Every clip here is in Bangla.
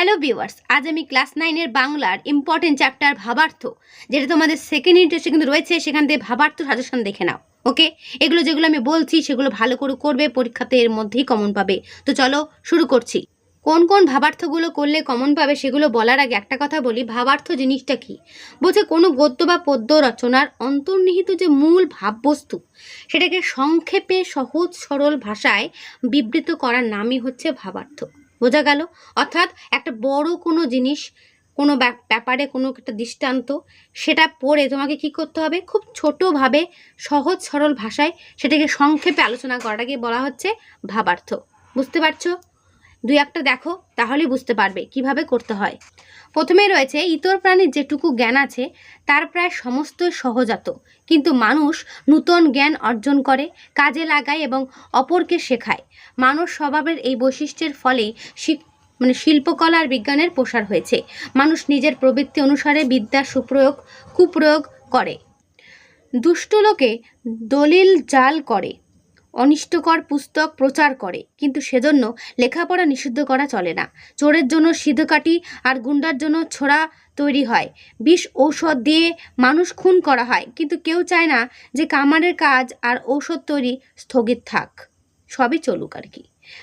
হ্যালো ভিউয়ার্স আজ আমি ক্লাস নাইনের বাংলার ইম্পর্টেন্ট চ্যাপ্টার ভাবার্থ, যেটা তোমাদের সেকেন্ড ইন্টারেস্টে কিন্তু রয়েছে, সেখান থেকে ভাবার্থ সাজেশন দেখে নাও ওকে এগুলো যেগুলো আমি বলছি, সেগুলো ভালো করে করবে, পরীক্ষাতে এর মধ্যেই কমন পাবে। তো চলো শুরু করছি। কোন কোন ভাবার্থগুলো করলে কমন পাবে, সেগুলো বলার আগে একটা কথা বলি, ভাবার্থ জিনিসটা কি? বলছে, কোনো গদ্য বা পদ্য রচনার অন্তর্নিহিত যে মূল ভাববস্তু, সেটাকে সংক্ষেপে সহজ সরল ভাষায় বিবৃত করার নামই হচ্ছে ভাবার্থ। বোঝা গেল। অর্থাৎ একটা বড় কোনো জিনিস, কোনো ব্যাপ- ব্যাপারে কোনো একটা দৃষ্টান্ত, সেটা পড়ে তোমাকে কি করতে হবে? খুব ছোটোভাবে সহজ সরল ভাষায় সেটাকে সংক্ষেপে আলোচনা করাটাকে বলা হচ্ছে ভাবার্থ। বুঝতে পারছ? দুই একটা দেখো, তাহলেই বুঝতে পারবে কীভাবে করতে হয়। প্রথমে রয়েছে, ইতর প্রাণীর যেটুকু জ্ঞান আছে, তার প্রায় সমস্তই সহজাত। কিন্তু মানুষ নূতন জ্ঞান অর্জন করে, কাজে লাগায় এবং অপরকে শেখায়। মানুষ স্বভাবের এই বৈশিষ্ট্যের ফলেই শিক মানে শিল্পকলা আর বিজ্ঞানের প্রসার হয়েছে। মানুষ নিজের প্রবৃত্তি অনুসারে বিদ্যার সুপ্রয়োগ, কুপ্রয়োগ করে। দুষ্ট লোকে দলিল জাল করে। অনিষ্টকর পুস্তক প্রচার করে। কিন্তু সেজন্য লেখাপড়া নিষিদ্ধ করা চলে না। চোরের জন্য সিদ্ধকাঠি আর গুন্ডার জন্য ছোড়া তৈরি হয়। বিষ ঔষধ দিয়ে মানুষ খুন করা হয়। কিন্তু কেউ চায় না যে কামারের কাজ আর ঔষধ তৈরি স্থগিত থাক। সবই চলুক আর কি।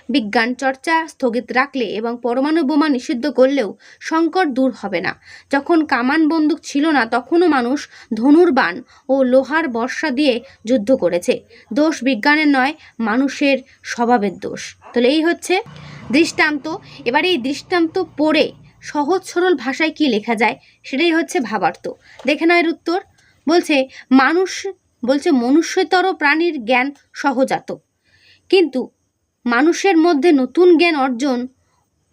বিজ্ঞান চর্চা স্থগিত রাখলে এবং পরমাণু বোমা নিষিদ্ধ করলেও সংকট দূর হবে না। যখন কামান বন্দুক ছিল না, তখনও মানুষ ধনুর্বাণ ও লোহার বর্ষা দিয়ে যুদ্ধ করেছে। দোষ বিজ্ঞানের নয়, মানুষের স্বভাবের দোষ। তাহলে এই হচ্ছে দৃষ্টান্ত। এবার এই দৃষ্টান্ত পড়ে সহজ সরল ভাষায় কি লেখা যায়, সেটাই হচ্ছে ভাবার্থ। দেখে নয় এর উত্তর। বলছে, মানুষ, বলছে মনুষ্যতর প্রাণীর জ্ঞান সহজাত। কিন্তু মানুষের মধ্যে নতুন জ্ঞান অর্জন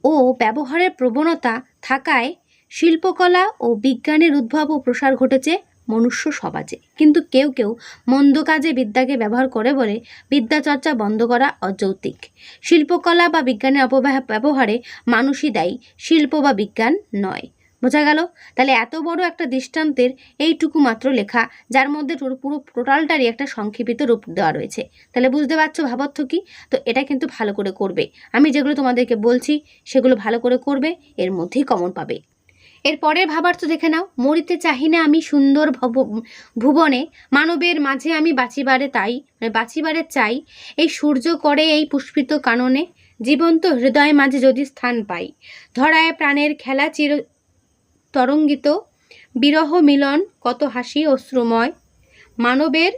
ও ব্যবহারের প্রবণতা থাকায় শিল্পকলা ও বিজ্ঞানের উদ্ভব ও প্রসার ঘটেছে মনুষ্য সমাজে। কিন্তু কেউ কেউ মন্দ কাজে বিদ্যাকে ব্যবহার করে বলে বিদ্যাচর্চা বন্ধ করা অযৌক্তিক। শিল্পকলা বা বিজ্ঞানের অপব্যব- ব্যবহারে মানুষই দায়ী, শিল্প বা বিজ্ঞান নয়। বোঝা গেল? তাহলে এত বড় একটা দৃষ্টান্তের এইটুকু মাত্র লেখা, যার মধ্যে পুরো টোটালটারই একটা সংক্ষেপিত রূপ দেওয়া রয়েছে। তাহলে বুঝতে পারছ ভাবার্থ কি? তো এটা কিন্তু ভালো করে করবে। আমি যেগুলো তোমাদেরকে বলছি, সেগুলো ভালো করে করবে, এর মধ্যেই কমন পাবে। এর পরের ভাবার্থ দেখে নাও। মরিতে চাহি না আমি সুন্দর ভব- ভুবনে, মানবের মাঝে আমি বাঁচিবারে তাই মানে বাঁচিবারে চাই, এই সূর্য করে এই পুষ্পিত কাননে, জীবন্ত হৃদয় মাঝে যদি স্থান পাই, ধরায় প্রাণের খেলা চির তরঙ্গিত, বিরহ মিলন কত হাসি অশ্রুময় মানবের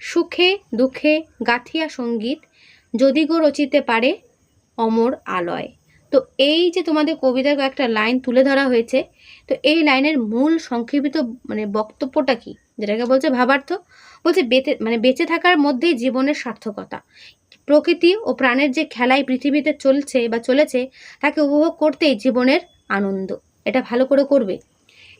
সুখে দুঃখে গাথিয়া সংগীত, যদি গো রচিতে পারে অমর আলয়। তো এই যে তোমাদের কবিতার কয়েকটা লাইন তুলে ধরা হয়েছে, তো এই লাইনের মূল সংক্ষেপিত মানে বক্তব্যটা কি? যেটাকে বলছে ভাবার্থ, বলছে বেঁচে মানে বেঁচে থাকার মধ্যেই জীবনের সার্থকতা। প্রকৃতি ও প্রাণের যে খেলাই পৃথিবীতে চলছে বা চলেছে, তাকে উপভোগ করতেই জীবনের আনন্দ। এটা ভালো করে করবে।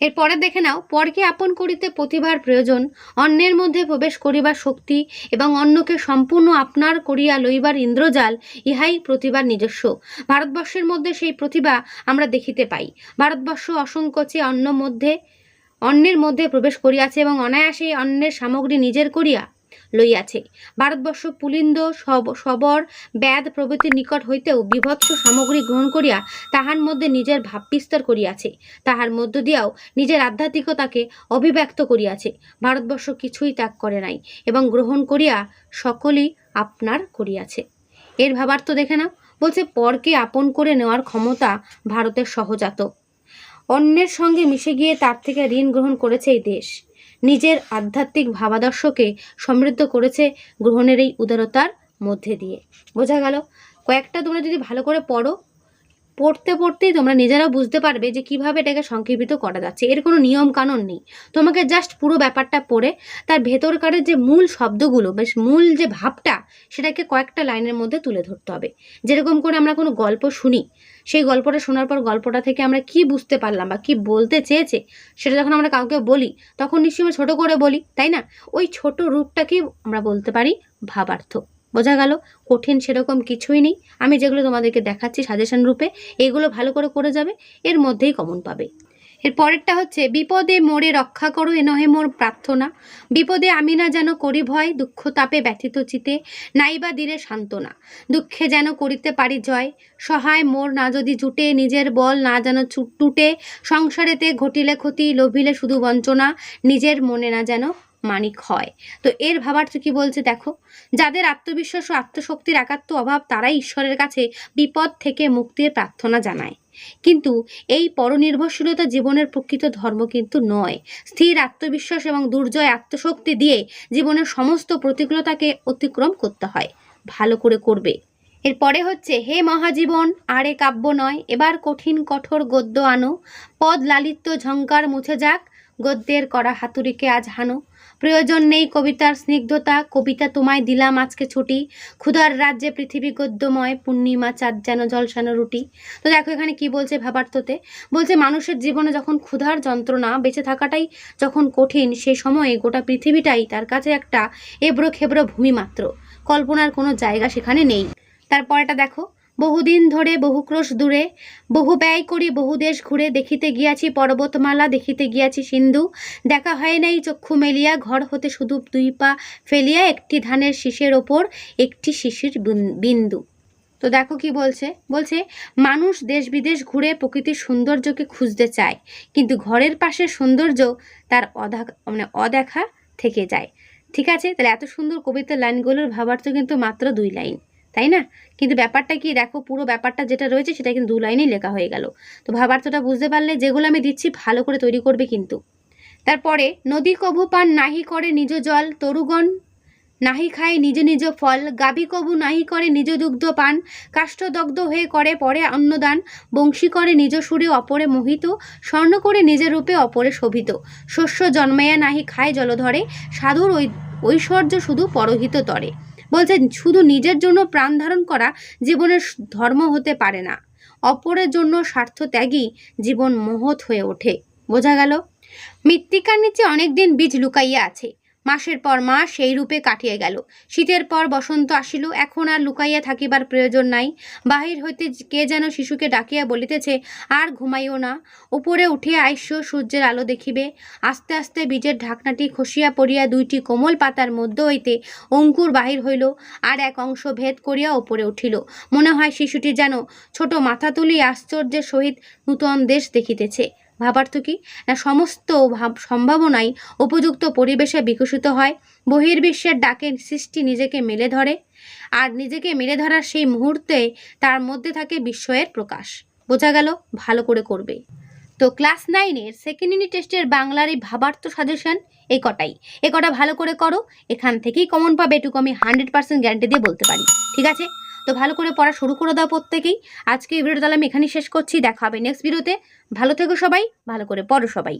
এরপরে দেখে নাও, পরকে আপন করিতে প্রতিভার প্রয়োজন, অন্যের মধ্যে প্রবেশ করিবার শক্তি এবং অন্যকে সম্পূর্ণ আপনার করিয়া লইবার ইন্দ্রজাল, ইহাই প্রতিভার নিজস্ব। ভারতবর্ষের মধ্যে সেই প্রতিভা আমরা দেখিতে পাই। ভারতবর্ষ অসংকোচে অন্য মধ্যে, অন্যের মধ্যে প্রবেশ করিয়াছে এবং অনায়াসেই অন্যের সামগ্রী নিজের করিয়া লইয়াছে। ভারতবর্ষ পুলিন্দ সব- সবর ব্যাদ প্রভৃতির নিকট হইতেও বিভৎস সামগ্রী গ্রহণ করিয়া তাহার মধ্যে নিজের ভাব বিস্তার করিয়াছে। তাহার মধ্য দিয়াও নিজের আধ্যাত্মিকতাকে অভিব্যক্ত করিয়াছে। ভারতবর্ষ কিছুই ত্যাগ করে নাই এবং গ্রহণ করিয়া সকলই আপনার করিয়াছে। এর ভাবার্থ দেখে না বলছে, পরকে আপন করে নেওয়ার ক্ষমতা ভারতের সহজাত। অন্যের সঙ্গে মিশে গিয়ে তার থেকে ঋণ গ্রহণ করেছে এই দেশ। নিজের আধ্যাত্মিক ভাবাদর্শকে সমৃদ্ধ করেছে গ্রহণের এই উদারতার মধ্যে দিয়ে। বোঝা গেল? কয়েকটা তোমরা যদি ভালো করে পড়ো পড়তে পড়তেই তোমরা নিজেরাও বুঝতে পারবে যে কীভাবে এটাকে সংক্ষেপিত করা যাচ্ছে। এর কোনো নিয়ম কানুন নেই। তোমাকে জাস্ট পুরো ব্যাপারটা পড়ে, তার ভেতরকারের যে মূল শব্দগুলো, বেশ মূল যে ভাবটা, সেটাকে কয়েকটা লাইনের মধ্যে তুলে ধরতে হবে। যেরকম করে আমরা কোনো গল্প শুনি, সেই গল্পটা শোনার পর গল্পটা থেকে আমরা কি বুঝতে পারলাম বা কি বলতে চেয়েছে, সেটা যখন আমরা কাউকে বলি, তখন নিশ্চয়ই ছোটো করে বলি, তাই না? ওই ছোট রূপটাকেই আমরা বলতে পারি ভাবার্থ। বোঝা গেল, কঠিন সেরকম কিছুই নেই। আমি যেগুলো তোমাদেরকে দেখাচ্ছি সাজেশন রূপে, এগুলো ভালো করে করে যাবে, এর মধ্যেই কমন পাবে। এর পরেরটা হচ্ছে, বিপদে মোরে রক্ষা করো, এ নহে মোর প্রার্থনা। বিপদে আমি না যেন করি ভয়, দুঃখ তাপে ব্যথিত চিতে, নাইবা দিলে সান্ত্বনা। দুঃখে যেন করিতে পারি জয়, সহায় মোর না যদি জুটে, নিজের বল না যেন টুটে, সংসারেতে ঘটিলে ক্ষতি, লোভিলে শুধু বঞ্চনা, নিজের মনে না যেন মানিক হয়। তো এর ভাবার্থ কি বলছে দেখো? যাদের আত্মবিশ্বাস ও আত্মশক্তির একাত্ম অভাব, তারাই ঈশ্বরের কাছে বিপদ থেকে মুক্তির প্রার্থনা জানায়। কিন্তু এই পরনির্ভরশীলতা জীবনের প্রকৃত ধর্ম কিন্তু নয়। স্থির আত্মবিশ্বাস এবং দুর্জয় আত্মশক্তি দিয়ে জীবনের সমস্ত প্রতিকূলতাকে অতিক্রম করতে হয়। ভালো করে করবে। এরপরে হচ্ছে, হে মহাজীবন, আরে কাব্য নয়, এবার কঠিন কঠোর গদ্য আনো। পদ লালিত্য ঝঙ্কার মুছে যাক, গদ্যের করা হাতুড়িকে আজ হানো। প্রয়োজন নেই কবিতার স্নিগ্ধতা, কবিতা তোমায় দিলাম আজকে ছুটি। ক্ষুধার রাজ্যে পৃথিবী গদ্যময়, পূর্ণিমা চাঁদ যেন জলসানো রুটি। তো দেখো এখানে কি বলছে ভাবার্থতে। বলছে, মানুষের জীবনে যখন ক্ষুধার যন্ত্রণা বেঁচে থাকাটাই যখন কঠিন, সে সময়ে গোটা পৃথিবীটাই তার কাছে একটা এবড়ো খেবড়ো ভূমি মাত্র। কল্পনার কোনো জায়গা সেখানে নেই। তারপরটা দেখো। বহুদিন ধরে বহু ক্রোশ দূরে, বহু ব্যয় করি বহু দেশ ঘুরে, দেখিতে গিয়াছি পর্বতমালা, দেখিতে গিয়াছি সিন্ধু। দেখা হয় নাই চক্ষু মেলিয়া, ঘর হতে শুধু দুই পা ফেলিয়া, একটি ধানের শীষের ওপর, একটি শিশির বিন- বিন্দু। তো দেখো কি বলছে? বলছে, মানুষ দেশ বিদেশ ঘুরে প্রকৃতির সৌন্দর্যকে খুঁজতে চায়, কিন্তু ঘরের পাশে সৌন্দর্য তার অধা মানে অদেখা থেকে যায়। ঠিক আছে? তাহলে এত সুন্দর কবিতার লাইনগুলোর ভাবার্থ কিন্তু মাত্র দুই লাইন। তাই না? কিন্তু ব্যাপারটা কি? দেখো, পুরো ব্যাপারটা যেটা রয়েছে সেটা কিন্তু দু লাইনেই লেখা হয়ে গেল। তো ভাবার্থটা বুঝতে পারলে যেগুলো আমি দিচ্ছি ভালো করে তৈরি করবে কিন্তু। তারপরে, নদী কভু পান নাহি করে নিজ জল, তরুগণ নাহি খায় নিজ নিজ ফল গাভী কবু নাহি করে নিজ দুগ্ধ পান কাষ্ঠদগ্ধ হয়ে করে পরে অন্নদান, বংশী করে নিজ সুরে অপরে মোহিত, স্বর্ণ করে নিজের রূপে অপরে শোভিত। শস্য জন্মাইয়া নাহি খায় জলধরে, সাধুর ঐশ্বর্য শুধু পরহিত তরে। বলছেন শুধু নিজের জন্য প্রাণ ধারণ করা জীবনের ধর্ম হতে পারে না। অপরের জন্য স্বার্থ ত্যাগই জীবন মহৎ হয়ে ওঠে। বোঝা গেল? মৃত্তিকার নিচে অনেকদিন বীজ লুকাইয়া আছে। মাসের পর মাস সেই রূপে কাটিয়ে গেল। শীতের পর বসন্ত আসিল, এখন আর লুকাইয়া থাকিবার প্রয়োজন নাই। বাহির হইতে কে যেন শিশুকে ডাকিয়া বলিতেছে, আর ঘুমাইও না। উপরে উঠিয়া আইস্য সূর্যের আলো দেখিবে। আস্তে আস্তে বীজের ঢাকনাটি খসিয়া পড়িয়া দুইটি কোমল পাতার মধ্য হইতে অঙ্কুর বাহির হইল আর এক অংশ ভেদ করিয়া উপরে উঠিল। মনে হয় শিশুটি যেন ছোট মাথা তুলিয়া আশ্চর্যের সহিত নূতন দেশ দেখিতেছে। ভাবার্থ কি? না, সমস্ত ভাব, সম্ভাবনাই উপযুক্ত পরিবেশে বিকশিত হয়। বহির্বিশ্বের ডাকে সৃষ্টি নিজেকে মেলে ধরে। আর নিজেকে মেলে ধরার সেই মুহূর্তে তার মধ্যে থাকে বিস্ময়ের প্রকাশ। বোঝা গেল, ভালো করে করবে। তো ক্লাস নাইনের সেকেন্ড ইউনিট টেস্টের বাংলার এই ভাবার্থ সাজেশন এই কটাই? এ কটা ভালো করে করো। এখান থেকেই কমন পাবে, এটুকু আমি হান্ড্রেড পার্সেন্ট গ্যারান্টি দিয়ে বলতে পারি। ঠিক আছে? তো ভালো করে পড়া শুরু করে দাও প্রত্যেকেই। আজকে এই ভিডিওটা তাহলে আমি এখানেই শেষ করছি। দেখা হবে নেক্সট ভিডিওতে ভালো থেকো সবাই, ভালো করে পড়ো সবাই।